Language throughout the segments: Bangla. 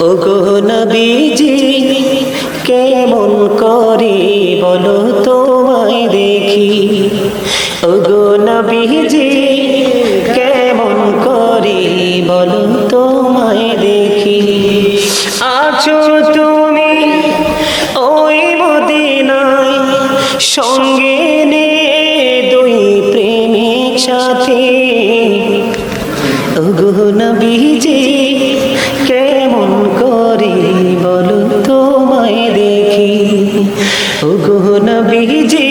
ওগো নবীজি, কেমন করে বলো তোমায় দেখি? ওগো নবীজি, কেমন করে বলো তোমায় দেখি? আছো তুমি ওই মদিনায় সঙ্গে নে দুই প্রেমিক সাথী। ওগো নবীজি ওগো নবীজি,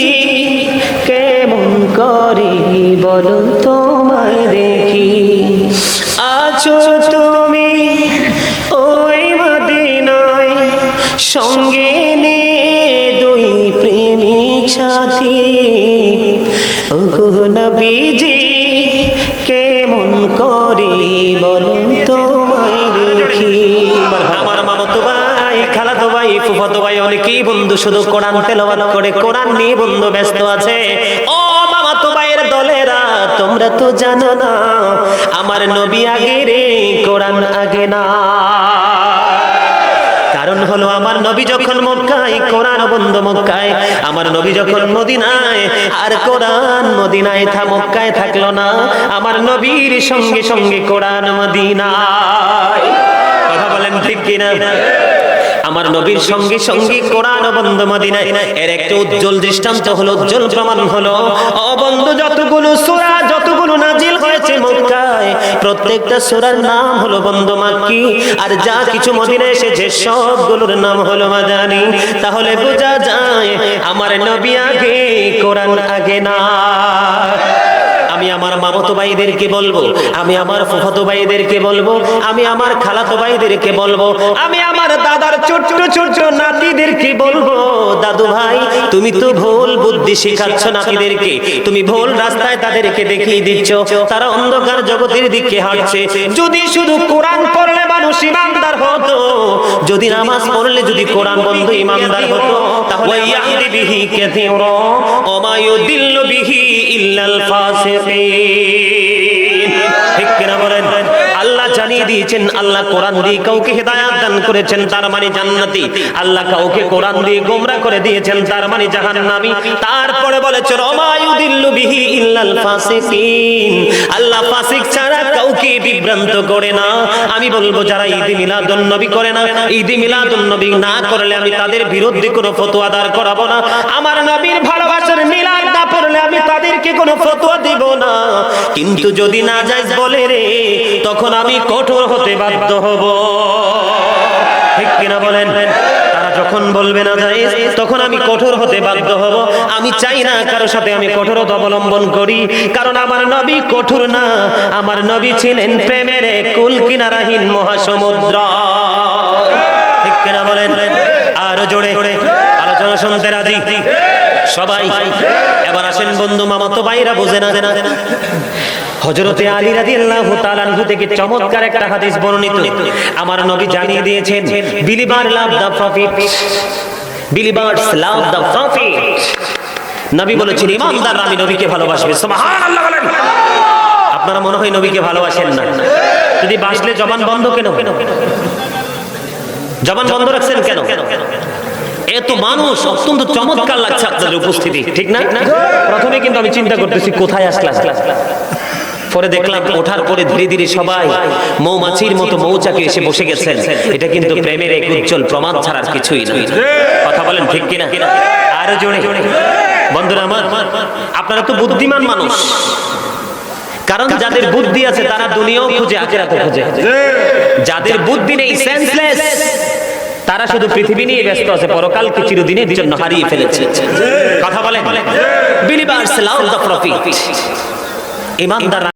কেমন করি বলো তোমায় দেখি। আছো তুমি ওই মদিনায়, সঙ্গে নে দুই প্রেমিক সাথী। ফুফাতো ভাই অনেকেই বন্ধু? শুধু কোরআন তেলাওয়াত করে কোরআন নিয়ে বন্ধু ব্যস্ত আছে। ও মামাতো ভাইয়ের দলেরা, তোমরা তো জানো না, আমার নবী আগে রে কোরআন আগে না। কারণ হলো আমার নবী যখন মক্কায়, কোরআন বন্ধ মক্কায়, আমার নবী যখন মদিনায়, আর কোরআন মদিনায় থা মক্কায় থাকল না, আমার নবীর সঙ্গে সঙ্গে কোরআন মদিনায়। কথা বলেন ঠিক কিনা? আমার নবীর সঙ্গে সঙ্গে কোরআন বন্ধ মদিনায়। এর একটা উজ্জ্বল দৃষ্টান্ত হলো, উজ্জ্বল প্রমাণ হলো, অবন্ধ যতগুলো সূরা, যতগুলো নাজিল হয়েছে মক্কায়, প্রত্যেকটা সূরার নাম হলো বন্ধ মাক্কি। আর যা কিছু মদিনায় এসেছে, সবগুলোর নাম হলো মাদানি। তাহলে বোঝা যায়, আমার নবী আগে, কোরআন আগে না। আমার মামতো ভাইদেরকে বলব, আমি আমার ফুফাতো ভাইদেরকে বলব, আমি আমার খালাতো ভাইদেরকে বলব, আমি আমার দাদার ছোট্ট ছোট্ট নাতিদেরকে বলব, দাদু ভাই, তুমি তো ভুল বুদ্ধি শেখাচ্ছ নাতিদেরকে, তুমি ভুল রাস্তায় তাদেরকে দেখিয়ে দিচ্ছ, তারা অন্ধকার জগতের দিকে হাঁটছে, যদি শুধু কোরআন পড়লে মানুষ ইমানদার হতো। যদি নামাজ পড়লে যদি কোরআন বন্ধ ইমানদার হতো তাহলে ইয়াহদি বিহি কাসীরা ওয়া মা ইউদিল্লু বিহি ইল্লাল ফাসিকিন। ঠিক কিনা বলেন? আল্লাহ জানিয়ে দিয়েছেন আল্লাহ কোরআন দিয়ে কাউকে হেদায়াত দান করেছেন তার মানে জান্নাতি। আল্লাহ কাউকে কোরআন দিয়ে গোমরা করে দিয়েছেন তার মানে জাহান্নামী। তারপরে বলেছে রমায়ুদিল্লু বিহি আল্লাহ ফাসিক ছাড়া কাউকে বিভ্রান্ত করে না। আমি বলব, যারা ঈদ মিলাদুন নবী করে না, ঈদ মিলাদুন নবী না করলে আমি তাদের বিরুদ্ধে কোনো ফতোয়া দাঁড় করাবো না। আমার নবীর ভালোবাসার মিলাদ না পড়লে আমি তাদেরকে কোনো ফতোয়া দিব না। কিন্তু যদি না যাইজ বলে রে, তখন আমি কঠোর হতে বাধ্য হব। ঠিক কিনা বলেন? যখন বলবে না যাই, তখন আমি কঠোর হতে বাধ্য হব। আমি চাই না কারোর সাথে আমি কঠোরতা অবলম্বন করি, কারণ আমার নবী কঠোর না। আমার নবী ছিলেন প্রেমের কুল কিনারাহীন মহাসমুদ্র। ঠিক কিনা বলেন? আরও জোরে। আলোচনা শুনতে রাজি? সবাই, এবার আসেন বন্ধু মামাতো ভাইরা, বুঝে না হযরতে আলী থেকে চমৎকার একটা হাদিস বর্ণিত। আমার নবী জানিয়ে দিয়েছেন লাভ প্রফিট লাভ প্রফিট নবী বলেছেন ইমানদার আমি নবীকে ভালোবাসবে। সুবহানাল্লাহ বলেন। আপনারা মনে হয় নবীকে ভালোবাসেন না। যদি বাসলে জবান বন্ধ কেন? জবান বন্ধ রাখছেন কেন কেন? এত মানুষ অত্যন্ত চমৎকার লাগছে আপনাদের উপস্থিতি, ঠিক না? প্রথমে কিন্তু আমি চিন্তা করতেছি, কোথায় আসলাম? পরে দেখলাম, ওঠার পরে ধীরে ধীরে সবাই মৌমাছির মতো মৌচাকে এসে বসে গেছেন। এটা কিন্তু প্রেমের এক উজ্জ্বল প্রমাণ ছাড়া আর কিছুই না। কথা বলেন ঠিক কিনা? আরও জোরে। বন্ধুরা আমার, আপনারা তো বুদ্ধিমান মানুষ। কারণ যাদের বুদ্ধি আছে, তারা দুনিয়াও খুঁজে আখেরাতে খুঁজে। যাদের বুদ্ধি নেই সেন্সলেস তারা শুধু পৃথিবী নিয়ে ব্যস্ত আছে পরকালকে চিরদিনের জন্য হারিয়ে ফেলেছে? কথা বলেন। বিলিভার্স লাভ দ্য প্রফিট ইমানদার